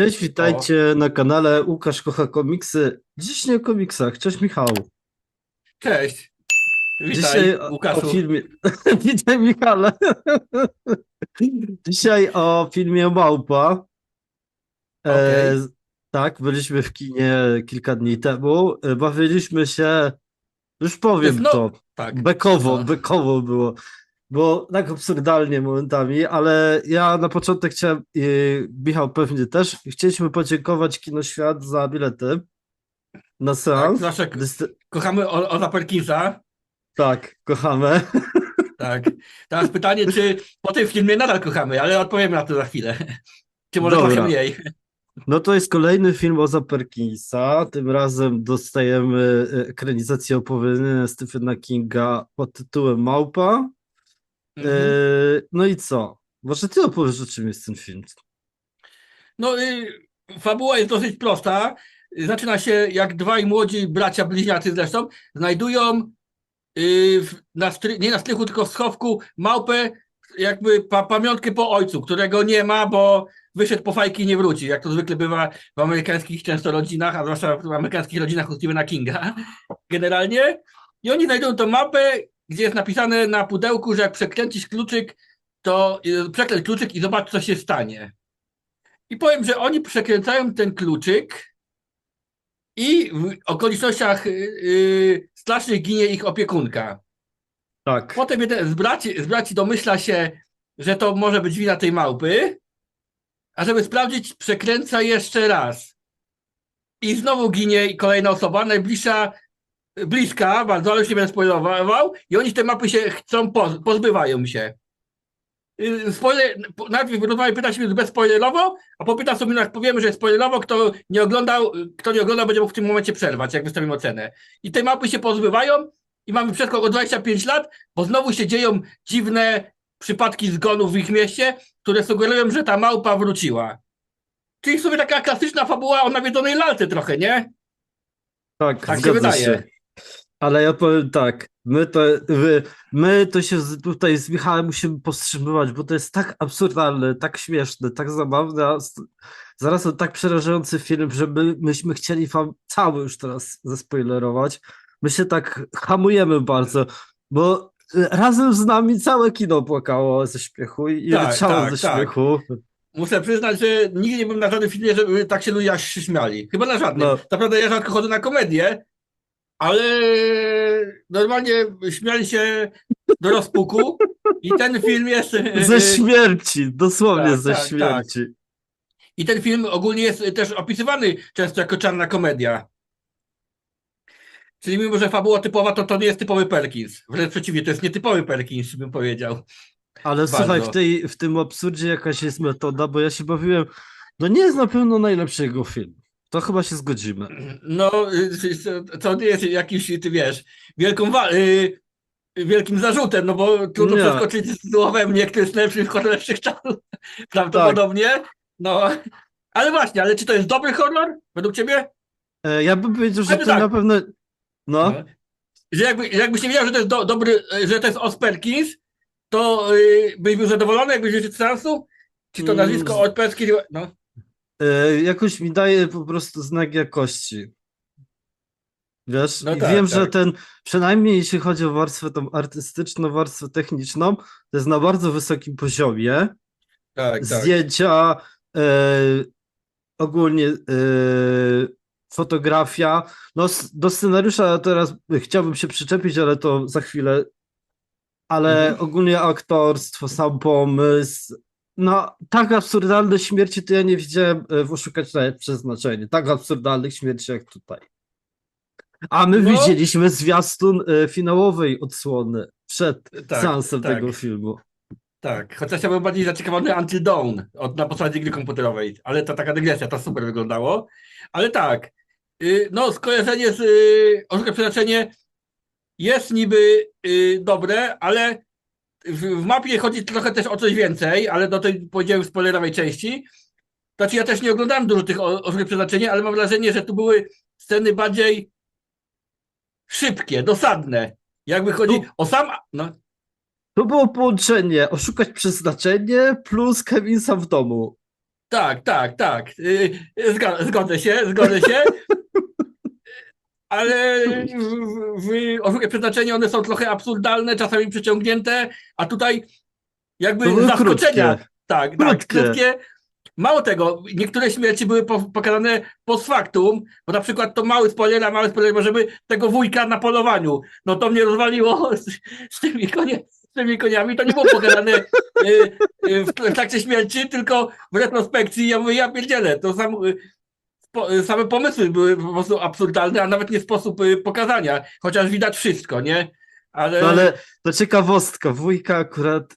Cześć, witajcie na kanale Łukasz Kocha Komiksy. Dziś nie o komiksach. Cześć Michał. Cześć. Witaj, Dzisiaj o, filmie. Witaj Michale. Dzisiaj o filmie Małpa. E, Okej. tak, byliśmy w kinie kilka dni temu. E, Bawiliśmy się, już powiem No, to, Tak. bekowo, No. bekowo było. Było tak absurdalnie momentami, ale ja na początek chciałem, i Michał pewnie też, chcieliśmy podziękować Kinoświat za bilety na Tak, seans. zawsze k- Dysty- kochamy O- Oza Perkinsa. tak, kochamy. Tak. Teraz pytanie, czy po tym filmie nadal kochamy, ale odpowiemy na to za chwilę. Czy może Dobra. trochę mniej? No to jest kolejny film o Perkinsa. Tym razem dostajemy e, ekranizację opowiadania Stephena Kinga pod tytułem Małpa. E, Mhm. no i co? Może ty opowiesz, o czym jest ten film? No, y, fabuła jest dosyć prosta. Zaczyna się jak dwaj młodzi bracia bliźniacy zresztą znajdują y, na stry, nie na strychu, tylko w schowku małpę, jakby pa, pamiątkę po ojcu, którego nie ma, bo wyszedł po fajki i nie wróci, jak to zwykle bywa w amerykańskich często rodzinach, a zwłaszcza w amerykańskich rodzinach u Stephena Kinga generalnie. I oni znajdują tą mapę, gdzie jest napisane na pudełku, że jak przekręcisz kluczyk, to y, przekręć kluczyk i zobacz, co się stanie. I powiem, że oni przekręcają ten kluczyk i w okolicznościach y, y, strasznych ginie ich opiekunka. Tak. Potem jeden z braci, z braci domyśla się, że to może być wina tej małpy, a żeby sprawdzić, przekręca jeszcze raz. I znowu ginie kolejna osoba, najbliższa, bliska, bardzo, ale już nie będę spoilował, i oni te mapy się chcą, poz, pozbywają się. Y, Spoiler, po- najpierw rozmawiamy, pyta się bezspoilerowo, a po 15 minutach powiemy, że spoilerowo, kto nie oglądał, kto nie oglądał, będzie mógł w tym momencie przerwać, jak wystawimy ocenę. I te mapy się pozbywają i mamy przeskok o 25 lat, bo znowu się dzieją dziwne przypadki zgonów w ich mieście, które sugerują, że ta małpa wróciła. Czyli w sumie taka klasyczna fabuła o nawiedzonej lalce trochę, nie? Tak, Tak się wydaje. się. Ale ja powiem tak, my to, my, my to się tutaj z Michałem musimy powstrzymywać, bo to jest tak absurdalne, tak śmieszne, tak zabawne, a zarazem tak przerażający film, że my, myśmy chcieli wam cały już teraz zaspoilerować. My się tak hamujemy bardzo, bo razem z nami całe kino płakało ze śmiechu i Tak, tak, ze tak. śmiechu. Muszę przyznać, że nigdy nie byłem na żadnym filmie, żeby tak się ludzie śmiali. Chyba na żadnym. No. Naprawdę ja rzadko chodzę na komedię, ale normalnie śmiali się do rozpuku i ten film jest... Ze śmierci, dosłownie tak, ze tak, tak. śmierci. I ten film ogólnie jest też opisywany często jako czarna komedia. Czyli mimo, że fabuła typowa, to to nie jest typowy Perkins. Wręcz przeciwnie, to jest nietypowy Perkins, bym powiedział. Ale słuchaj, Bardzo. w, tej, w tym absurdzie jakaś jest metoda, bo ja się bawiłem. No nie jest na pewno najlepszy jego film. To chyba się zgodzimy. No, y, to nie jest jakimś, ty wiesz, wielką y, wielkim zarzutem, no bo trudno Nie. przeskoczyć słowem nie, kto jest lepszy w horror lepszych czasów. Prawdopodobnie. No, ale właśnie, ale czy to jest dobry horror według ciebie? E, ja bym powiedział, że Ale to tak. na pewno. No, Że jakby, jakbyś nie wiedział, że to jest do, dobry, że to jest Os Perkins, to y, byś był zadowolony, jakbyś wyszedł z seansu? Czy to Mm, nazwisko Os Perkins? No. E, jakoś mi daje po prostu znak jakości. Wiesz, No tak, wiem, że tak. ten, przynajmniej jeśli chodzi o warstwę tą artystyczną, warstwę techniczną, to jest na bardzo wysokim poziomie. Tak, tak. zdjęcia, e, ogólnie e, fotografia. No, do scenariusza teraz chciałbym się przyczepić, ale to za chwilę. Ale Mhm. ogólnie aktorstwo, sam pomysł. No, tak absurdalne śmierci to ja nie widziałem e, w Oszukać nawet przeznaczenie. Tak absurdalnych śmierci jak tutaj. A my No. widzieliśmy zwiastun e, finałowej odsłony przed Tak, seansem tak. tego filmu. Tak, chociaż ja byłem bardziej zaciekawiony Until Dawn od, na podstawie gry komputerowej, ale to taka dygresja, to super wyglądało. Ale tak, y, no skojarzenie z y, Oszukane Przeznaczenie jest niby y, dobre, ale w, mapie chodzi trochę też o coś więcej, ale do tej powiedziałem w spoilerowej części. Znaczy ja też nie oglądałem dużo tych o- Oszukane Przeznaczenia, ale mam wrażenie, że tu były sceny bardziej szybkie, dosadne. Jakby chodzi Tu- o sam... No, To było połączenie oszukać przeznaczenie plus Kevin sam w domu. Tak, tak, tak. Y, Zga, zgodzę się, zgodzę się. Ale w, w Oszukaj Przeznaczenie one są trochę absurdalne, czasami przeciągnięte, a tutaj jakby zaskoczenia. krótkie. Tak, tak, Krótkie. krótkie. Mało tego, niektóre śmierci były po, pokazane post factum, bo na przykład to mały spoiler, a mały spoiler, możemy tego wujka na polowaniu. No to mnie rozwaliło z, z, tymi, konie, z tymi koniami. To nie było pokazane y, y, w, w trakcie śmierci, tylko w retrospekcji. Ja mówię, ja pierdzielę, to sam, y, po, y, same pomysły były po prostu absurdalne, a nawet nie sposób y, pokazania, chociaż widać wszystko, nie? Ale, No ale to ciekawostka, wujka akurat,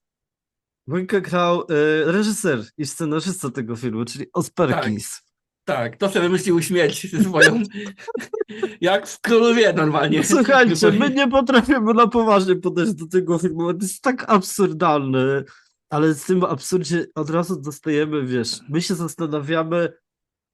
wujka grał e, reżyser i scenarzysta tego filmu, czyli Osperkins. tak, to sobie wymyślił śmierć swoją, jak w Królu Wie normalnie. Słuchajcie, my nie potrafimy na poważnie podejść do tego filmu, to jest tak absurdalny, ale z tym absurdzie od razu dostajemy, wiesz, my się zastanawiamy,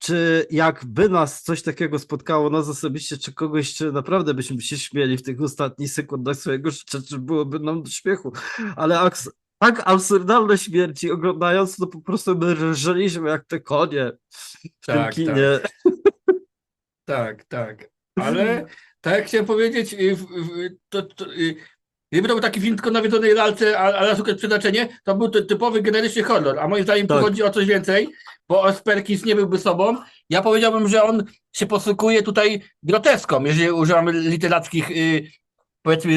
czy jakby nas coś takiego spotkało, nas osobiście, czy kogoś, czy naprawdę byśmy się śmieli w tych ostatnich sekundach swojego życia, czy byłoby nam do śmiechu, ale aks- tak absurdalne śmierci oglądając, to po prostu my rżeliśmy jak te konie w Tak, tym kinie. Tak, tak. Ale tak jak chciałem powiedzieć, y, to, to, y, gdyby to był taki film tylko na wiedzonej lalce, a- ale szukać przeznaczenie, to był ty- typowy generyczny horror. A moim zdaniem tu Tak. chodzi o coś więcej, bo Osperkins nie byłby sobą. Ja powiedziałbym, że on się posługuje tutaj groteską, jeżeli używamy literackich, y, powiedzmy,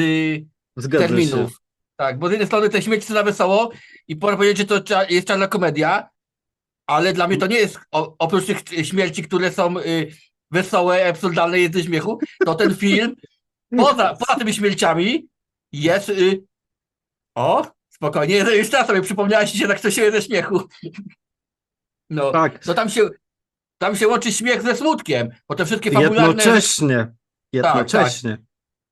Zgadza się. terminów. Tak, bo z jednej strony te śmieci są na wesoło i można powiedzieć, że to jest czarna komedia, ale dla mnie to nie jest, oprócz tych y, śmierci, które są y, wesołe, absurdalne, jest ze śmiechu, to ten film poza, poza tymi śmierciami jest y, o, spokojnie, już teraz sobie przypomniałeś się tak to się ze śmiechu. No, Tak, no tam się tam się łączy śmiech ze smutkiem, bo te wszystkie fabularne... jednocześnie. Jednocześnie.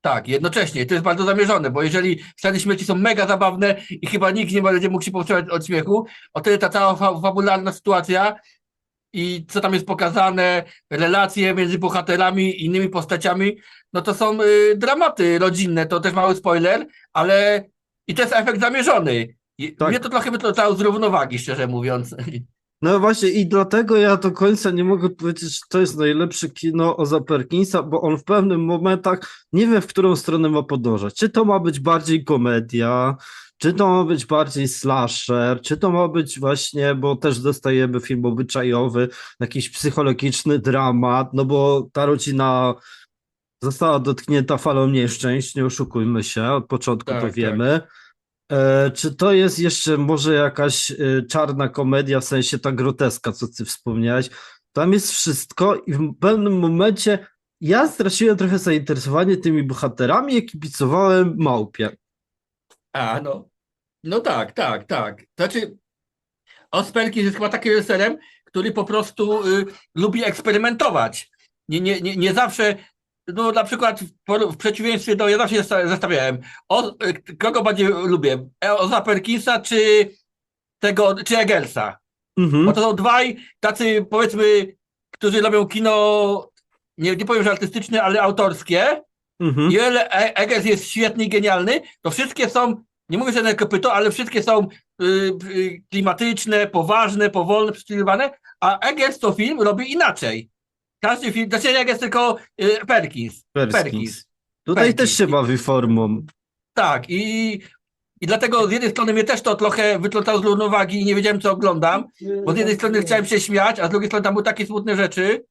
Tak, jednocześnie. To jest bardzo zamierzone, bo jeżeli sceny śmierci są mega zabawne i chyba nikt nie będzie mógł się powstrzymać od śmiechu, o tyle ta cała fa fabularna sytuacja i co tam jest pokazane, relacje między bohaterami i innymi postaciami, no to są y, dramaty rodzinne, to też mały spoiler, ale i to jest efekt zamierzony. I Tak. Mnie to trochę wytrącało z równowagi, szczerze mówiąc. No właśnie i dlatego ja do końca nie mogę powiedzieć, że to jest najlepsze kino o Perkinsa, bo on w pewnych momentach nie wie, w którą stronę ma podążać. Czy to ma być bardziej komedia, czy to ma być bardziej slasher, czy to ma być właśnie, bo też dostajemy film obyczajowy, jakiś psychologiczny dramat, no bo ta rodzina została dotknięta falą nieszczęść, nie oszukujmy się, od początku Tak, to tak. wiemy. E, czy to jest jeszcze może jakaś e, czarna komedia, w sensie ta groteska, co ty wspomniałeś? Tam jest wszystko i w pewnym momencie ja straciłem trochę zainteresowanie tymi bohaterami i kibicowałem małpie. A, no. No tak, tak, tak. Znaczy, Osperkis jest chyba takim reżyserem, który po prostu y, lubi eksperymentować. Nie, nie, nie, nie zawsze, no na przykład w, w przeciwieństwie do, ja zawsze zastanawiałem, o, y, kogo bardziej lubię, E, Oza Perkinsa czy tego, czy Eggelsa? Mhm. Bo to są dwaj tacy, powiedzmy, którzy robią kino, nie, nie powiem, że artystyczne, ale autorskie, Mhm. i o ile E- Eggers jest świetny i genialny, to wszystkie są, nie mówię, że na kopyto, ale wszystkie są y, y, klimatyczne, poważne, powolne, przestudowane, a Eggers to film robi inaczej. Każdy film, znaczy nie Eggers, tylko y, Perkins. Perkins. Tutaj Perkins. też się bawi formą. Tak, i, i dlatego z jednej strony mnie też to trochę wytrącało z równowagi i nie wiedziałem, co oglądam, bo z jednej strony chciałem się śmiać, a z drugiej strony tam były takie smutne rzeczy.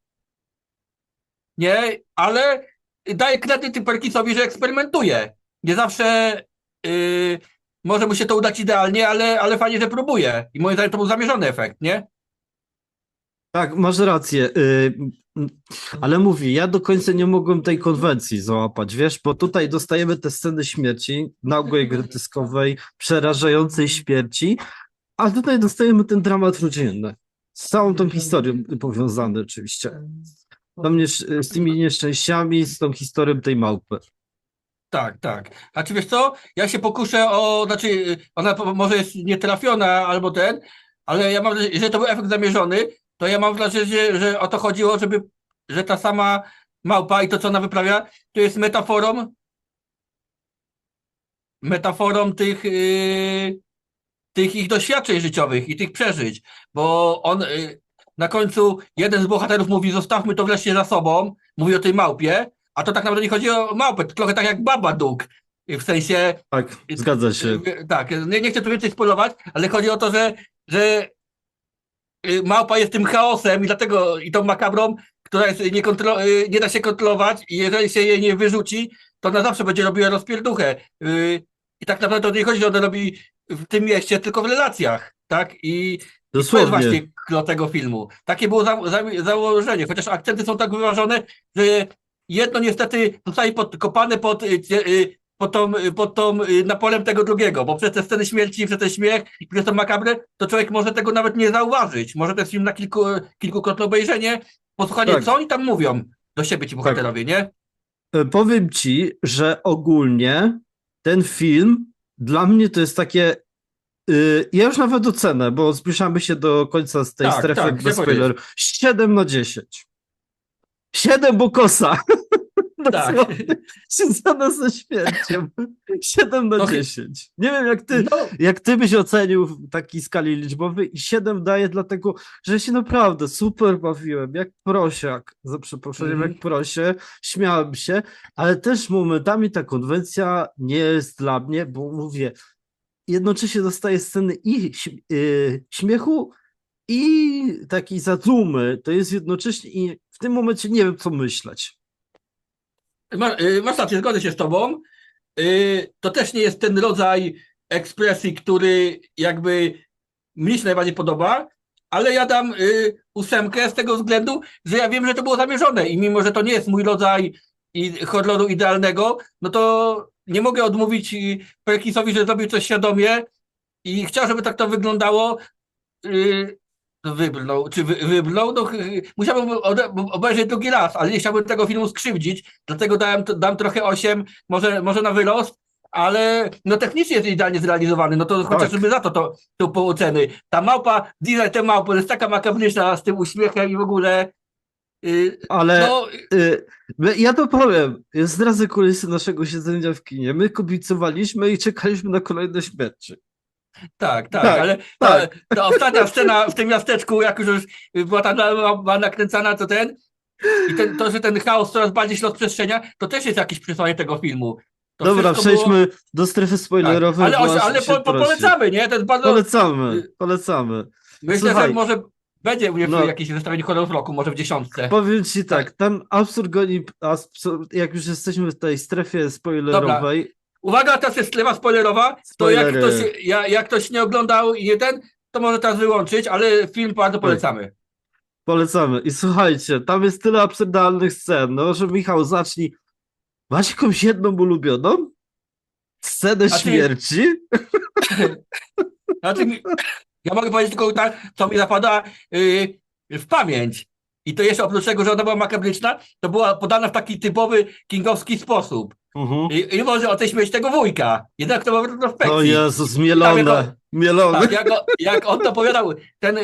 Nie, ale daję kredyt tym Perkinsowi, że eksperymentuje. Nie zawsze yy, może mu się to udać idealnie, ale, ale fajnie, że próbuje. I moim zdaniem to był zamierzony efekt, nie? Tak, masz rację. y, m, Ale mówi, ja do końca nie mogłem tej konwencji załapać, wiesz, bo tutaj dostajemy te sceny śmierci, nagłej, groteskowej, przerażającej śmierci, a tutaj dostajemy ten dramat rodzinny. Z całą tą historią powiązany oczywiście. Tam nie, z tymi nieszczęściami, z tą historią tej małpy. Tak, tak. A czy wiesz co? Ja się pokuszę o, znaczy yy, ona może jest nietrafiona albo ten, ale ja mam wrażenie, że to był efekt zamierzony, to ja mam wrażenie, że o to chodziło, żeby, że ta sama małpa i to, co ona wyprawia, to jest metaforą metaforą tych yy, tych ich doświadczeń życiowych i tych przeżyć, bo on y, na końcu jeden z bohaterów mówi, zostawmy to wreszcie za sobą, mówi o tej małpie, a to tak naprawdę nie chodzi o małpę, trochę tak jak Babadook, w sensie Tak, zgadza się. Y, Tak, nie, nie chcę tu więcej spoilować, ale chodzi o to, że, że y, małpa jest tym chaosem i dlatego i tą makabrą, która jest niekontro, y, nie da się kontrolować i jeżeli się jej nie wyrzuci, to na zawsze będzie robiła rozpierduchę. I tak naprawdę to nie chodzi, że ona robi w tym mieście, tylko w relacjach, tak? I to jest Dosłownie. właśnie klo tego filmu. Takie było za, za, założenie, chociaż akcenty są tak wyważone, że jedno niestety zostaje podkopane pod, y, cie- y, pod, tą, y, pod tą y, napolem tego drugiego, bo przez te sceny śmierci, przez ten śmiech i przez tą makabrę, to człowiek może tego nawet nie zauważyć. Może to jest film na kilku, kilkukrotne obejrzenie, posłuchanie, Tak. co oni tam mówią do siebie ci bohaterowie, nie? E, Powiem ci, że ogólnie ten film dla mnie to jest takie. y, ja już nawet ocenę, bo zbliżamy się do końca z tej Tak, strefy tak, bez chcę spoilerów. 7 na 10. 7 bokosa. Tak. Związane ze śmiercią. 7 na No, 10. Nie wiem, jak ty, No, jak ty byś ocenił w takiej skali liczbowej i 7 daję dlatego, że się naprawdę super bawiłem, jak prosiak, za przeproszeniem, Mhm. jak prosie, śmiałem się, ale też momentami ta konwencja nie jest dla mnie, bo mówię, jednocześnie dostaję sceny i y, śmiechu i takiej zadumy, to jest jednocześnie i w tym momencie nie wiem, co myśleć. Ma, y, masz rację, zgodzę się z tobą. Y, To też nie jest ten rodzaj ekspresji, który jakby mnie się najbardziej podoba, ale ja dam y, ósemkę z tego względu, że ja wiem, że to było zamierzone i mimo, że to nie jest mój rodzaj horroru idealnego, no to nie mogę odmówić Perkinsowi, że zrobił coś świadomie i chciał, żeby tak to wyglądało. Y, Wybrnął, czy wy, wybrnął? No, musiałbym obejrzeć drugi raz, ale nie chciałbym tego filmu skrzywdzić, dlatego dałem, dam trochę 8, może, może na wyrost, ale no technicznie jest idealnie zrealizowany, no to chociażby za to to, to pół oceny. Ta małpa, design tej małpy jest taka makabryczna z tym uśmiechem i w ogóle yy, Ale no, Y, my- Ja to powiem, zdradzę kulisy naszego siedzenia w kinie. My kibicowaliśmy i czekaliśmy na kolejne śmierci. Tak, tak, Tak, ale tak. Ta, ta ostatnia scena w tym miasteczku, jak już była ta była nakręcana, to ten i ten, to, że ten chaos coraz bardziej się rozprzestrzenia, to też jest jakieś przesłanie tego filmu. To Dobra, wszystko było- przejdźmy do strefy tak, spoilerowej. ale, aż ale się po, po, polecamy, nie? Jest bardzo, Polecamy, polecamy. myślę, Słuchaj. że może będzie u mnie No. jakieś zestawienie horror roku, może w dziesiątce. Powiem ci tak, tam absurd goni, jak już jesteśmy w tej strefie spoilerowej, Uwaga, teraz jest strefa spoilerowa, to jak ktoś, ja, jak ktoś nie oglądał ten, to może teraz wyłączyć, ale film bardzo polecamy. polecamy. I słuchajcie, tam jest tyle absurdalnych scen, no, że Michał zacznij. Masz jakąś jedną ulubioną? Scenę ty- śmierci? Znaczy, ja mogę powiedzieć tylko tak, co mi zapada yy, w pamięć. I to jeszcze oprócz tego, że ona była makabryczna, to była podana w taki typowy kingowski sposób. Mhm. I, i może o tej śmierci tego wujka. Jednak to był w retrospekcji. O Jezus, Tam mielone, jako- mielone. Tak, jak, o- jak on to opowiadał, ten y,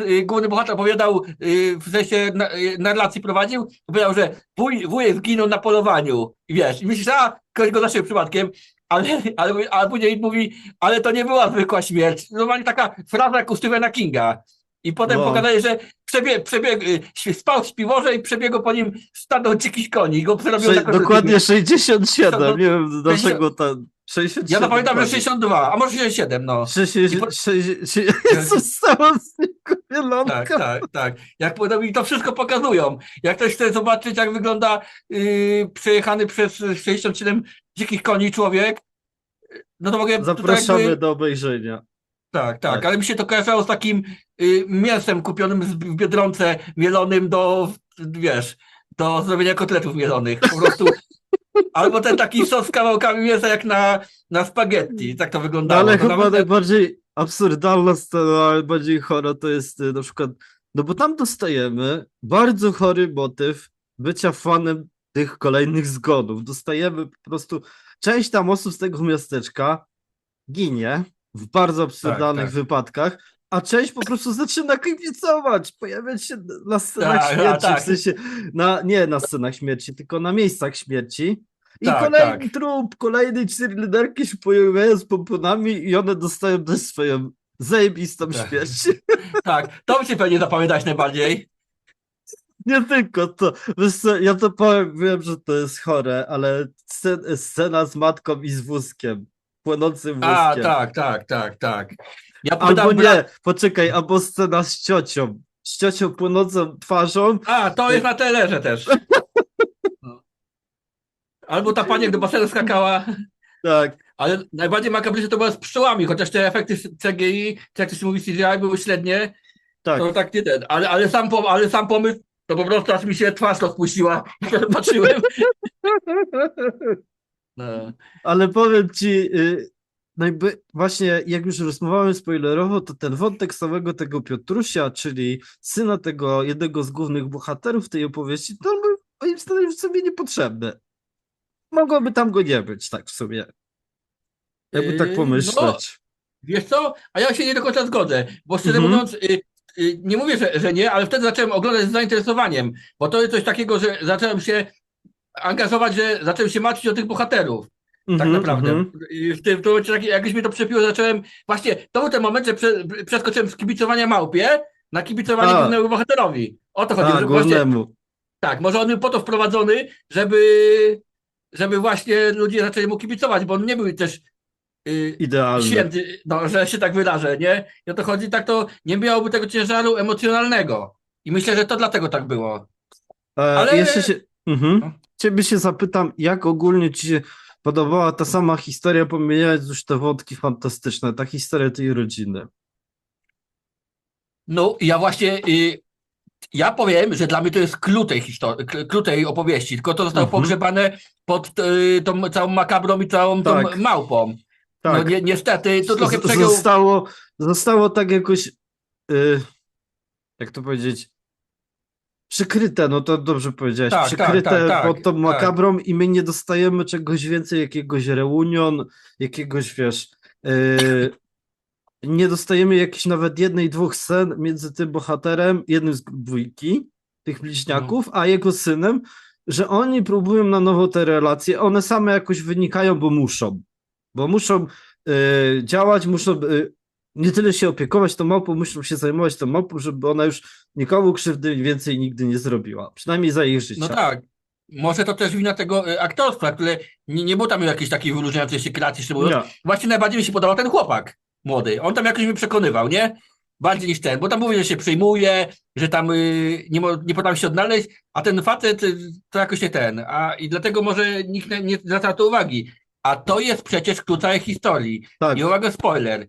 y, główny bohater opowiadał, y, w sensie na, y, narracji prowadził, powiedział, że wuj, wujek zginął na polowaniu. I wiesz, i myślisz, a ktoś go zaszył przypadkiem, ale, ale, ale później mówi, ale to nie była zwykła śmierć. Normalnie taka fraza jak u Stephena Kinga. I potem No. pokazali, że przebieg, przebieg, y, śpi- spał w śpiworze i przebiegło po nim stado dzikich koni. I go przerobił Sze- dokładnie filmu. 67, To- nie wiem dlaczego ta 67. Ja zapamiętam, że dokładnie. 62, a może 67, no. 60, I 60, Jezus, stałam z. Tak, tak, tak. Jak no i to wszystko pokazują. Jak ktoś chce zobaczyć, jak wygląda yy, przejechany przez 67 dzikich koni człowiek, no to mogę. Zapraszamy To jakby, do obejrzenia. Tak, tak, tak. ale mi się to kojarzyło z takim yy, mięsem kupionym z- w biedronce, mielonym do, wiesz, do zrobienia kotletów mielonych. Po prostu. Albo ten taki sos z kawałkami mięsa jak na, na spaghetti. Tak to No, wyglądało. ale To chyba najbardziej absurdalna scena, ale bardziej chora to jest y, na przykład, no bo tam dostajemy bardzo chory motyw bycia fanem tych kolejnych zgonów. Dostajemy po prostu, część tam osób z tego miasteczka ginie w bardzo absurdalnych tak. wypadkach, a część po prostu zaczyna kibicować, pojawiać się na scenach Tak, śmierci, tak. w sensie, na, nie na scenach śmierci, tylko na miejscach śmierci. I Tak, kolejny tak. trup, kolejne cheerleaderki się pojawiają z pomponami i one dostają też swoją zajebistą Tak. śmierć. Tak, to mi się pewnie zapamiętać najbardziej. Nie tylko to. Co, ja to powiem, wiem, że to jest chore, ale scen- scena z matką i z wózkiem. Wózkiem. A, tak, tak, tak, tak. Ja Albo pytam nie, bra- poczekaj, albo scena z ciocią. Z ciocią płynącą twarzą. A, to jest na telerze też. Albo ta pani jak do basenu skakała, Tak, ale najbardziej makabryczne to było z pszczołami, chociaż te efekty CGI, czy jak to się mówi CGI, były średnie, tak. to tak nie ten, ale, ale, sam, pom- ale sam pomysł, to po prostu aż mi się twarz rozpuściła, patrzyłem. No. Ale powiem ci, y, no jakby właśnie jak już rozmawiałem spoilerowo, to ten wątek samego tego Piotrusia, czyli syna tego jednego z głównych bohaterów tej opowieści, to on był moim zdaniem w sumie niepotrzebny. Mogłoby tam go nie być, tak w sumie. Jakby tak Yy, pomyśleć. Wiesz co? A ja się nie do końca zgodzę, bo szczerze Mhm. mówiąc, y, y, nie mówię, że, że nie, ale wtedy zacząłem oglądać z zainteresowaniem, bo to jest coś takiego, że zacząłem się angażować, że zacząłem się martwić o tych bohaterów, tak Mhm, naprawdę. mhm. I w tym, momencie, tak, jak mnie to przepiło, zacząłem, właśnie, to był ten moment, że prze, przeskoczyłem z kibicowania małpie na kibicowanie A. głównemu bohaterowi. O to chodzi, Tak, że właśnie, tak, może on był po to wprowadzony, żeby, żeby właśnie ludzie zaczęli mu kibicować, bo on nie był też y, Idealny. święty, no, że się tak wyrażę, nie? I o to chodzi, tak to nie miałoby tego ciężaru emocjonalnego. I myślę, że to dlatego tak było. E, Ale- Jeszcze się. Mhm. No. Ciebie się zapytam, jak ogólnie ci się podobała ta sama historia, pomijając już te wątki fantastyczne, ta historia tej rodziny. No, ja właśnie, y, ja powiem, że dla mnie to jest klucz tej historii, klucz tej opowieści, tylko to zostało Mhm. pogrzebane pod y, tą całą makabrą i całą tą Tak. małpą. Tak. No ni niestety, to trochę Z- przegiął... Zostało, zostało tak jakoś, y, jak to powiedzieć, przykryte, no to dobrze powiedziałeś, Tak, tak, przykryte tak, tak, pod tą tak. makabrą i my nie dostajemy czegoś więcej, jakiegoś reunion, jakiegoś, wiesz, y, nie dostajemy jakichś nawet jednej, dwóch scen między tym bohaterem, jednym z dwójki, tych bliźniaków, Mhm. a jego synem, że oni próbują na nowo te relacje, one same jakoś wynikają, bo muszą, bo muszą y, działać, muszą y, nie tyle się opiekować tą małpą, muszą się zajmować tą małpą, żeby ona już nikomu krzywdy więcej nigdy nie zrobiła, przynajmniej za ich życia. No tak. Może to też wina tego y, aktorstwa, które nie, nie było tam jakiejś takiej wyróżniającej się kreacji, szczerze mówiąc. Nie. Właśnie najbardziej mi się podobał ten chłopak młody. On tam jakoś mnie przekonywał, nie? Bardziej niż ten, bo tam mówi, że się przyjmuje, że tam y, nie, nie potrafi się odnaleźć, a ten facet y, to jakoś nie ten. A, I dlatego może nikt nie, nie zwraca na to uwagi. A to jest przecież klucz całej historii. Tak. I uwaga, spoiler.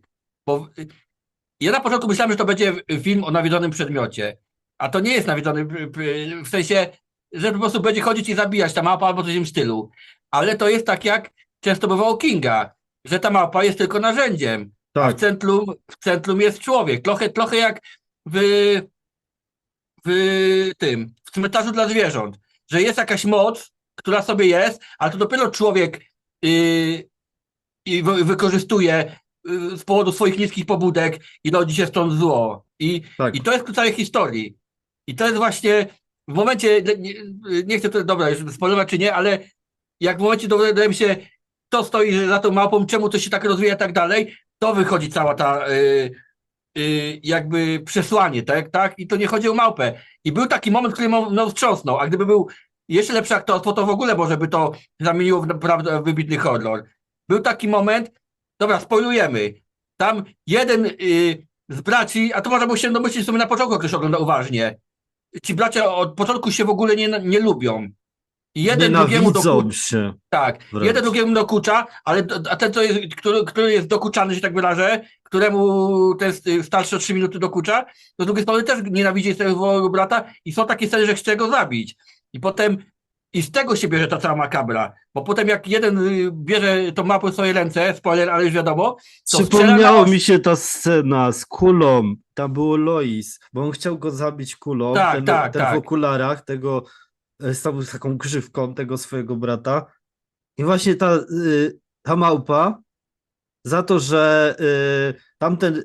Bo y, ja na początku myślałem, że to będzie film o nawiedzonym przedmiocie. A to nie jest nawiedzony, w sensie, że po prostu będzie chodzić i zabijać ta małpa albo coś w tym stylu. Ale to jest tak, jak często bywało Kinga, że ta małpa jest tylko narzędziem. A Tak, w centrum, w centrum jest człowiek. Trochę, trochę jak w, w tym, w cmentarzu dla zwierząt. Że jest jakaś moc, która sobie jest, ale to dopiero człowiek yy, i wy, wykorzystuje z powodu swoich niskich pobudek i rodzi się stąd zło. I, tak. i to jest klucz całej historii. I to jest właśnie w momencie, nie, nie chcę to, dobra, już czy nie, ale jak w momencie dowiadujemy się, kto stoi za tą małpą, czemu to się tak rozwija i tak dalej, to wychodzi cała ta y, y, jakby przesłanie, tak, tak? I to nie chodzi o małpę. I był taki moment, który mną mną wstrząsnął, a gdyby był jeszcze lepszy aktorstwo, to w ogóle może by to zamieniło w naprawdę wybitny horror. Był taki moment, dobra, spoilujemy. Tam jeden y, z braci, a to można było się domyślić, w sumie na początku, ktoś ogląda uważnie. Ci bracia od początku się w ogóle nie, nie lubią. Jeden drugiemu dokucza. Tak, Wręcz. jeden drugiemu dokucza, ale a ten, co jest, który, który jest dokuczany, że tak wyrażę, któremu ten s- starszy o 3 minuty dokucza, to z drugiej strony też nienawidzi swojego brata i są takie sceny, że chce go zabić. I potem i z tego się bierze ta cała makabra, bo potem jak jeden y, bierze tą mapę w swoje ręce, spoiler, ale już wiadomo, to Przypomniało mi się ta scena z kulą. Tam było Lois, bo on chciał go zabić kulą. Tak, ten tak, ten tak. w okularach, tego e, z tą- z taką grzywką tego swojego brata. I właśnie ta, y, ta małpa za to, że y, tamten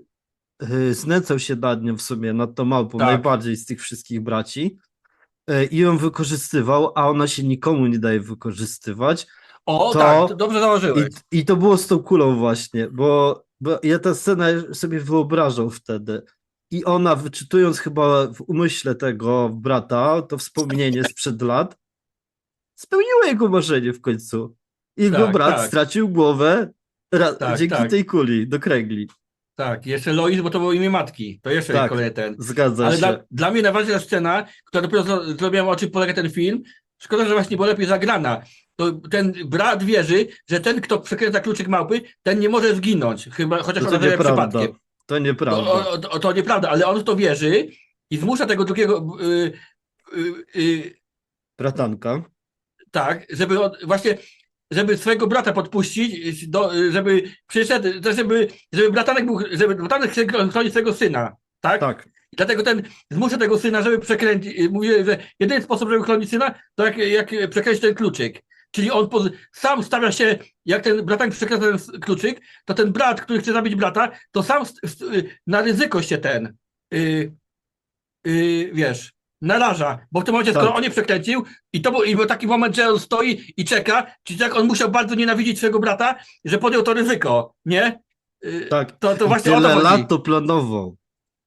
y, znęcał się nad nią w sumie, nad tą małpą, Tak. najbardziej z tych wszystkich braci. Y, I ją wykorzystywał, a ona się nikomu nie daje wykorzystywać. O, To- tak, to dobrze I, założyłeś. I to było z tą kulą właśnie, bo, bo ja tę scenę sobie wyobrażał wtedy. I ona, wyczytując chyba w umyśle tego brata, to wspomnienie sprzed lat, spełniło jego marzenie w końcu. Jego Tak, brat tak. stracił głowę Tak, dzięki tak. tej kuli do kręgli. Tak, jeszcze Lois, bo to było imię matki. To jeszcze Tak. kolejny ten. Zgadza Ale się. dla, dla mnie najważniejsza scena, która dopiero zro- zrobiłam, o czym polega ten film, szkoda, że właśnie była lepiej zagrana. To ten brat wierzy, że ten, kto przekręca kluczyk małpy, ten nie może zginąć, chyba, chociaż To, to nieprawda. przypadkiem. To nieprawda. To, to nieprawda, ale on w to wierzy i zmusza tego drugiego, y, y, y, Bratanka. tak, żeby on, właśnie, żeby swojego brata podpuścić, do, żeby przyszedł, to żeby, żeby bratanek był, żeby bratanek chce chronić swojego syna, tak? Tak. I dlatego ten zmusza tego syna, żeby przekręcić. Mówi, że jedyny sposób, żeby chronić syna, to jak, jak przekręcić ten kluczyk. Czyli on poz, sam stawia się, jak ten bratanek przekręca ten kluczyk, to ten brat, który chce zabić brata, to sam na ryzyko się ten, y, y, wiesz, naraża. Bo w tym momencie, Tak. skoro on nie przekręcił, i to był, i był taki moment, że on stoi i czeka, czyli tak on musiał bardzo nienawidzić swojego brata, że podjął to ryzyko, nie? Y, Tak. To, to właśnie o to tyle lat to planował.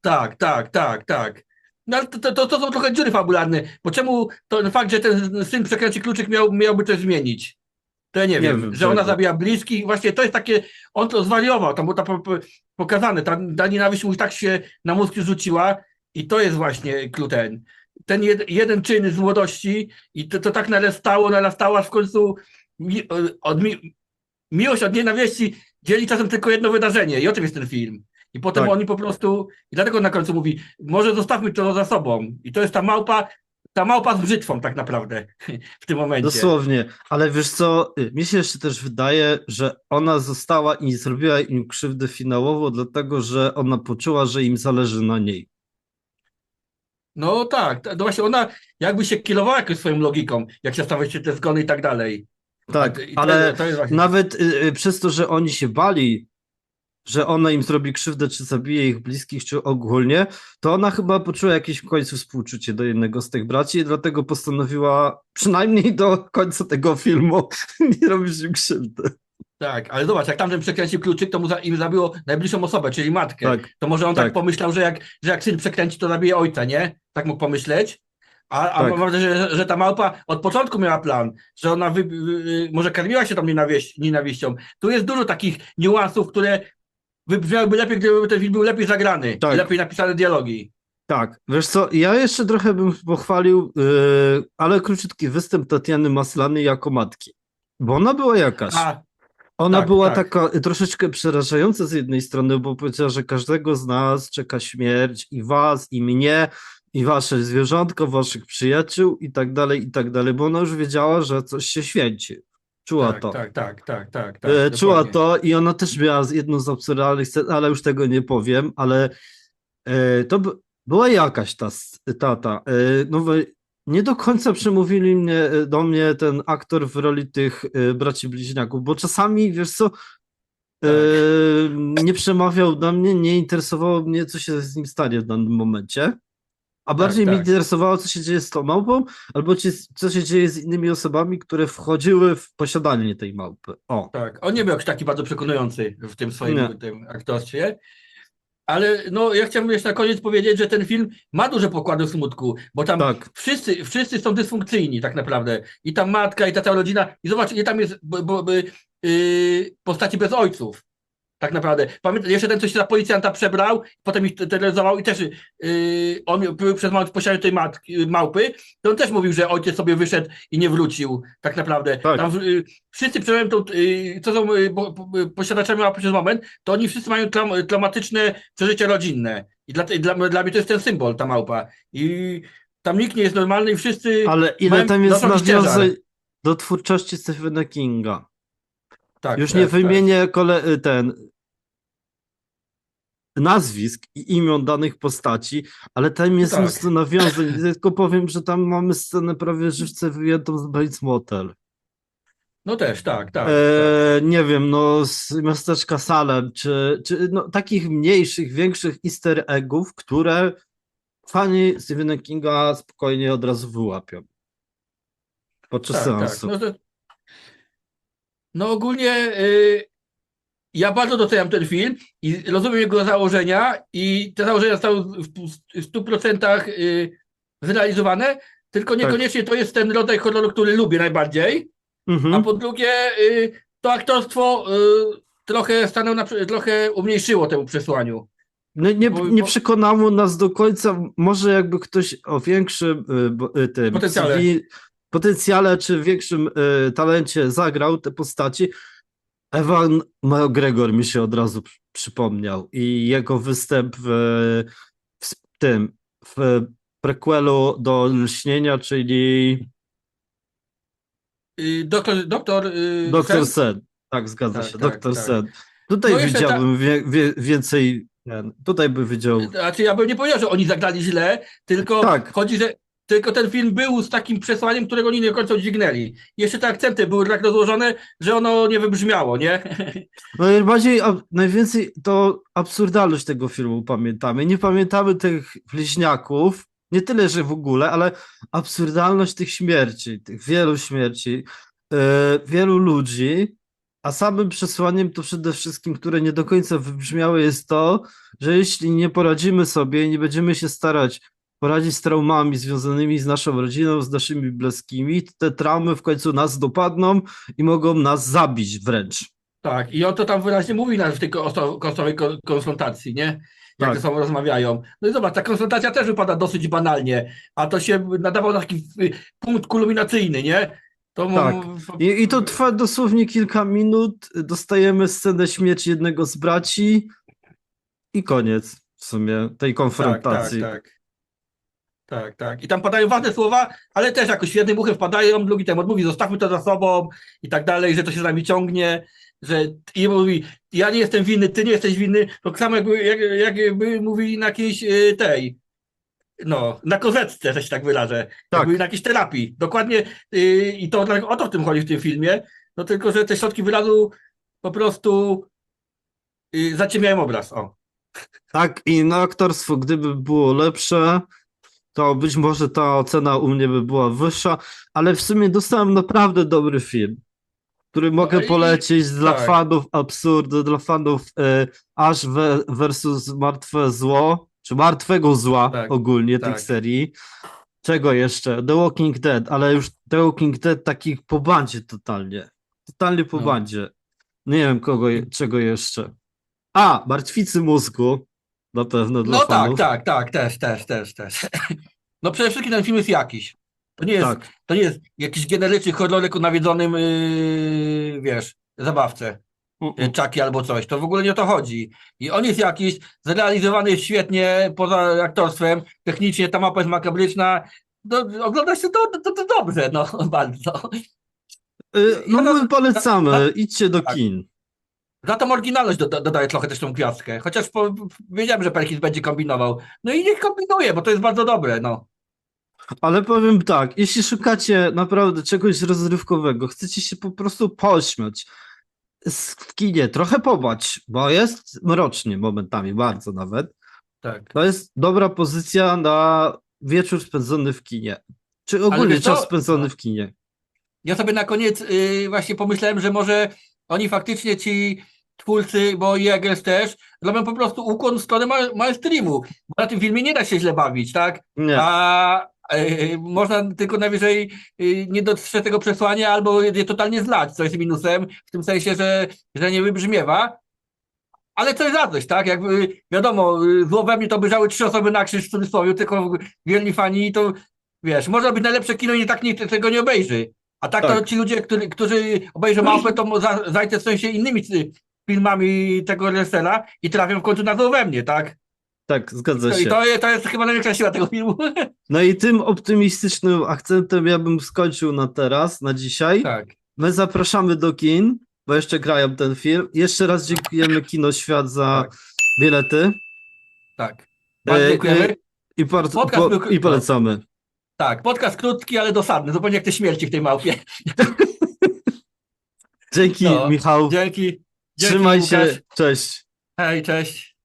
Tak, tak, tak, tak. No ale to, to, to, to są trochę dziury fabularne, bo czemu ten fakt, że ten syn przekręci kluczyk miał, miałby coś zmienić? To ja nie, Nie wiem, wiem że ona zabija bliskich, właśnie to jest takie, on to zwariował, tam było to po, po, pokazane, ta, ta nienawiść mu tak się na mózg rzuciła i to jest właśnie klucz ten. Jed, jeden czyn z młodości i to, to tak narastało, narastało, aż w końcu mi, od mi, miłość od nienawiści dzieli czasem tylko jedno wydarzenie i o tym jest ten film. I potem Tak. oni po prostu, i dlatego na końcu mówi, może zostawmy to za sobą. I to jest ta małpa, ta małpa z brzytwą tak naprawdę w tym momencie. Dosłownie, ale wiesz co, y, mi się jeszcze też wydaje, że ona została i nie zrobiła im krzywdy finałowo, dlatego że ona poczuła, że im zależy na niej. No tak, ta- no właśnie ona jakby się kierowała jakąś swoją logiką, jak się stawiacie te zgony i tak dalej. Tak, I to, ale to jest właśnie, nawet y, y, przez to, że oni się bali, że ona im zrobi krzywdę, czy zabije ich bliskich, czy ogólnie, to ona chyba poczuła jakieś w końcu współczucie do jednego z tych braci i dlatego postanowiła przynajmniej do końca tego filmu nie robić im krzywdy. Tak, ale zobacz, jak tamten przekręcił kluczyk, to mu za, im zabiło najbliższą osobę, czyli matkę. Tak, To może on tak, tak. pomyślał, że jak, że jak syn przekręci, to zabije ojca, nie? Tak mógł pomyśleć. A, a Tak. mam że, że ta małpa od początku miała plan, że ona wy, wy, może karmiła się tą nienawieś, nienawiścią. Tu jest dużo takich niuansów, które wybrzmiałyby lepiej, gdyby ten film był lepiej zagrany Tak. lepiej napisane dialogi. Tak, wiesz co, ja jeszcze trochę bym pochwalił, yy, ale króciutki występ Tatiany Maslany jako matki, bo ona była jakaś. A, Ona tak, była tak. taka troszeczkę przerażająca z jednej strony, bo powiedziała, że każdego z nas czeka śmierć i was, i mnie, i wasze zwierzątko, waszych przyjaciół i tak dalej, i tak dalej, bo ona już wiedziała, że coś się święci. Czuła tak, to. tak, tak, tak, tak, tak. E, Czuła to i ona też miała jedną z absurdalnych scen, ale już tego nie powiem, ale e, to by, była jakaś ta s- tata. E, no, wy- nie do końca przemówili mnie, e, do mnie ten aktor w roli tych e, braci bliźniaków, bo czasami, wiesz co, e, nie przemawiał do mnie, nie interesowało mnie, co się z nim stanie w danym momencie. A bardziej mnie tak. interesowało, co się dzieje z tą małpą, albo co się dzieje z innymi osobami, które wchodziły w posiadanie tej małpy. O. Tak, on nie był jakiś taki bardzo przekonujący w tym swoim Nie. tym aktorstwie. Ale no, ja chciałbym jeszcze na koniec powiedzieć, że ten film ma duże pokłady smutku, bo tam Tak. wszyscy, wszyscy są dysfunkcyjni tak naprawdę. I ta matka, i ta cała rodzina. I zobacz, ile tam jest bo, bo, bo, yy, postaci bez ojców. Tak naprawdę. Pamiętam, jeszcze ten, co się za policjanta przebrał, potem ich terroryzował i też yy, on był przez moment w posiadaniu tej matki, małpy, to on też mówił, że ojciec sobie wyszedł i nie wrócił, tak naprawdę. Tak. Tam, yy, wszyscy przeżywają tą, yy, co są yy, bo, bo, posiadaczami małpy przez moment, to oni wszyscy mają traum, traumatyczne przeżycia rodzinne. I dla, dla, dla mnie to jest ten symbol, ta małpa. I tam nikt nie jest normalny i wszyscy... Ale ile mają tam jest nawiązań do twórczości Stephena Kinga? Tak, Już tak, nie tak. wymienię kole y, ten nazwisk i imion danych postaci, ale tam jest tak. mnóstwo nawiązań. Tylko powiem, że tam mamy scenę prawie żywce wyjętą z Bates Motel. No też, tak, tak. tak. E, nie wiem, no z miasteczka Salem, czy, czy no, takich mniejszych, większych easter eggów, które fani Stephena Kinga spokojnie od razu wyłapią. Podczas Tak, tak. seansu. No to, No ogólnie y, ja bardzo doceniam ten film i rozumiem jego założenia i te założenia zostały w, w 100% y, zrealizowane, tylko niekoniecznie to jest ten rodzaj horroru, który lubię najbardziej, a Mhm. po drugie y, to aktorstwo y, trochę stanęło na, trochę umniejszyło temu przesłaniu. No, nie, nie przekonało nas do końca, może jakby ktoś o większym tym Potencjale. Potencjale czy większym talencie zagrał te postaci. Ewan McGregor mi się od razu przy- przypomniał i jego występ w, w tym, w prequelu do Lśnienia, czyli Y, doktor, doktor, y, Doktor Sen? Sen. Tak, zgadza Tak, się, tak, Doktor tak. Sen. Tutaj No widziałbym wie, wie, więcej, tutaj by widział, Znaczy ja bym nie powiedział, że oni zagrali źle, tylko Tak. chodzi, że tylko ten film był z takim przesłaniem, którego oni nie do końca dźwignęli. Jeszcze te akcenty były tak rozłożone, że ono nie wybrzmiało, nie? No najbardziej, najwięcej to absurdalność tego filmu pamiętamy. Nie pamiętamy tych bliźniaków, nie tyle, że w ogóle, ale absurdalność tych śmierci, tych wielu śmierci, e, wielu ludzi, a samym przesłaniem to przede wszystkim, które nie do końca wybrzmiały, jest to, że jeśli nie poradzimy sobie i nie będziemy się starać poradzić z traumami związanymi z naszą rodziną, z naszymi bliskimi, te traumy w końcu nas dopadną i mogą nas zabić wręcz. Tak, i on to tam wyraźnie mówi nawet w tej kosto- kostowej ko- konfrontacji, nie? Jak Tak. ze sobą rozmawiają. No i zobacz, ta konfrontacja też wypada dosyć banalnie, a to się nadawał na taki y, punkt kulminacyjny, nie? To Tak. I, I to trwa dosłownie kilka minut. Dostajemy scenę śmierci jednego z braci i koniec w sumie tej konfrontacji. Tak, tak, tak. Tak, tak. I tam padają ważne słowa, ale też jakoś jednym uchem wpadają, drugi ten mówi, zostawmy to za sobą i tak dalej, że to się z nami ciągnie, że i mówi, ja nie jestem winny, ty nie jesteś winny, to samo jakby, jak, jakby mówili na jakiejś y, tej, no, na kozetce, że się tak wyrażę, Tak. jakby na jakiejś terapii. Dokładnie y, i to o to w tym chodzi w tym filmie, no tylko, że te środki wyrazu po prostu y, zaciemniają obraz, o. Tak, i na aktorstwo, gdyby było lepsze, to być może ta ocena u mnie by była wyższa, ale w sumie dostałem naprawdę dobry film, który mogę No i- polecić dla tak. fanów absurdu, dla fanów Ash we, versus Martwe Zło, czy Martwego Zła Tak, ogólnie tak. tych serii. Czego jeszcze? The Walking Dead, ale już The Walking Dead takich po bandzie totalnie. Totalnie po No. bandzie. Nie wiem kogo, czego jeszcze. A, Martwicy Mózgu. Na pewno dla No tak, fanów. tak, tak, też, też, też, też. No przede wszystkim ten film jest jakiś. To nie jest, Tak. to nie jest jakiś generyczny horrorek o nawiedzonym, yy, wiesz, zabawce, yy, Chucky albo coś. To w ogóle nie o to chodzi. I on jest jakiś, zrealizowany jest świetnie, poza aktorstwem, technicznie ta mapa jest makabryczna. No, ogląda się to, to, to dobrze, no bardzo. Y, No my na- polecamy, idźcie do tak. kin. Za tą oryginalność doda, dodaję trochę też tą gwiazdkę. Chociaż po, wiedziałem, że Perkins będzie kombinował. No i niech kombinuje, bo to jest bardzo dobre, no. Ale powiem tak, jeśli szukacie naprawdę czegoś rozrywkowego, chcecie się po prostu pośmiać w kinie, trochę pobać, bo jest mrocznie momentami, bardzo nawet, Tak. to jest dobra pozycja na wieczór spędzony w kinie. Czy ogólnie czas spędzony w kinie. Ja sobie na koniec y, właśnie pomyślałem, że może oni faktycznie ci twórcy, bo Jägers też, robią po prostu ukłon w stronę ma- mainstreamu. Bo na tym filmie nie da się źle bawić, tak? Nie, A y, można tylko najwyżej y, nie dostrzec tego przesłania albo je totalnie zlać, co jest minusem, w tym sensie, że, że nie wybrzmiewa. Ale to jest radość, tak? Jakby wiadomo, y, zło we mnie to bieżały trzy osoby na krzyż w cudzysłowie, tylko wierni fani, to wiesz, może być najlepsze kino i nie tak nikt tego nie obejrzy. A tak, to Tak. ci ludzie, którzy, którzy obejrzą małpę, to zainteresują się innymi filmami tego reżysera i trafią w końcu na zło we mnie, tak? tak, zgadza I się. to, jest- to jest chyba największa siła tego filmu. No i tym optymistycznym akcentem ja bym skończył na teraz, na dzisiaj. tak. My zapraszamy do kin, bo jeszcze grają ten film. Jeszcze raz dziękujemy Kino Świat za Tak. bilety Tak. Bardzo E, dziękujemy. i, po, był- i polecamy. Tak, podcast krótki, ale dosadny, zupełnie jak te śmierci w tej małpie. Dzięki No. Michał. Dzięki. Dzięki Trzymaj Łukasz. się. Cześć. Hej, cześć.